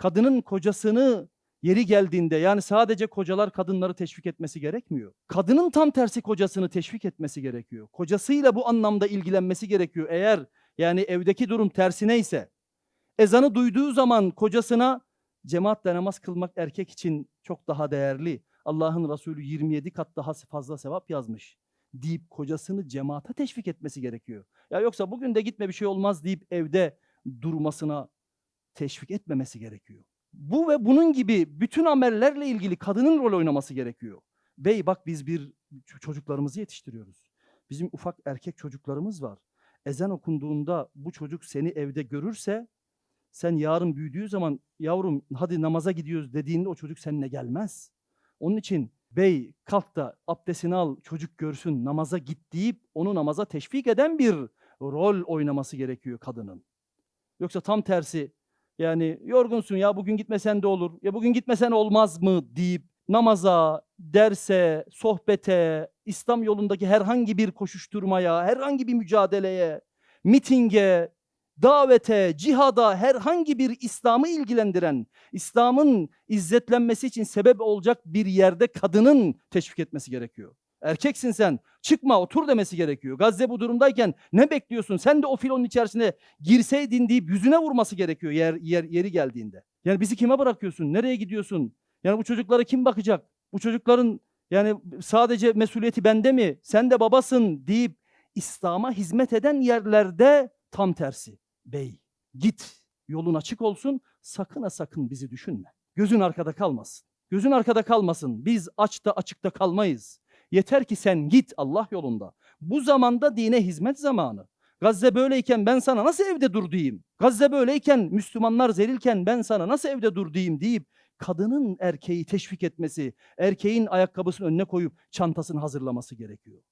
kadının kocasını yeri geldiğinde yani sadece kocalar kadınları teşvik etmesi gerekmiyor. Kadının tam tersi kocasını teşvik etmesi gerekiyor. Kocasıyla bu anlamda ilgilenmesi gerekiyor. Eğer yani evdeki durum tersine ise ezanı duyduğu zaman kocasına cemaatle namaz kılmak erkek için çok daha değerli. Allah'ın Resulü 27 kat daha fazla sevap yazmış deyip kocasını cemaate teşvik etmesi gerekiyor. Ya yoksa bugün de gitme bir şey olmaz deyip evde durmasına teşvik etmemesi gerekiyor. Bu ve bunun gibi bütün amellerle ilgili kadının rol oynaması gerekiyor. Bey bak biz bir çocuklarımızı yetiştiriyoruz. Bizim ufak erkek çocuklarımız var. Ezan okunduğunda bu çocuk seni evde görürse sen yarın büyüdüğü zaman yavrum hadi namaza gidiyoruz dediğinde o çocuk seninle gelmez. Onun için bey kalk da abdestini al çocuk görsün namaza git deyip onu namaza teşvik eden bir rol oynaması gerekiyor kadının. Yoksa tam tersi yani yorgunsun ya bugün gitmesen de olur ya bugün gitmesen olmaz mı deyip namaza, derse, sohbete, İslam yolundaki herhangi bir koşuşturmaya, herhangi bir mücadeleye, mitinge, davete, cihada herhangi bir İslam'ı ilgilendiren, İslam'ın izzetlenmesi için sebep olacak bir yerde kadının teşvik etmesi gerekiyor. Erkeksin sen, çıkma otur demesi gerekiyor. Gazze bu durumdayken ne bekliyorsun? Sen de o filonun içerisine girseydin deyip yüzüne vurması gerekiyor yer, yer, yeri geldiğinde. Yani bizi kime bırakıyorsun? Nereye gidiyorsun? Yani bu çocuklara kim bakacak? Bu çocukların yani sadece mesuliyeti bende mi? Sen de babasın deyip İslam'a hizmet eden yerlerde tam tersi. Bey git yolun açık olsun sakın ha sakın bizi düşünme. Gözün arkada kalmasın. Gözün arkada kalmasın. Biz açta açıkta kalmayız. Yeter ki sen git Allah yolunda. Bu zamanda dine hizmet zamanı. Gazze böyleyken ben sana nasıl evde dur diyeyim? Gazze böyleyken Müslümanlar zelilken ben sana nasıl evde dur diyeyim deyip kadının erkeği teşvik etmesi, erkeğin ayakkabısını önüne koyup çantasını hazırlaması gerekiyor.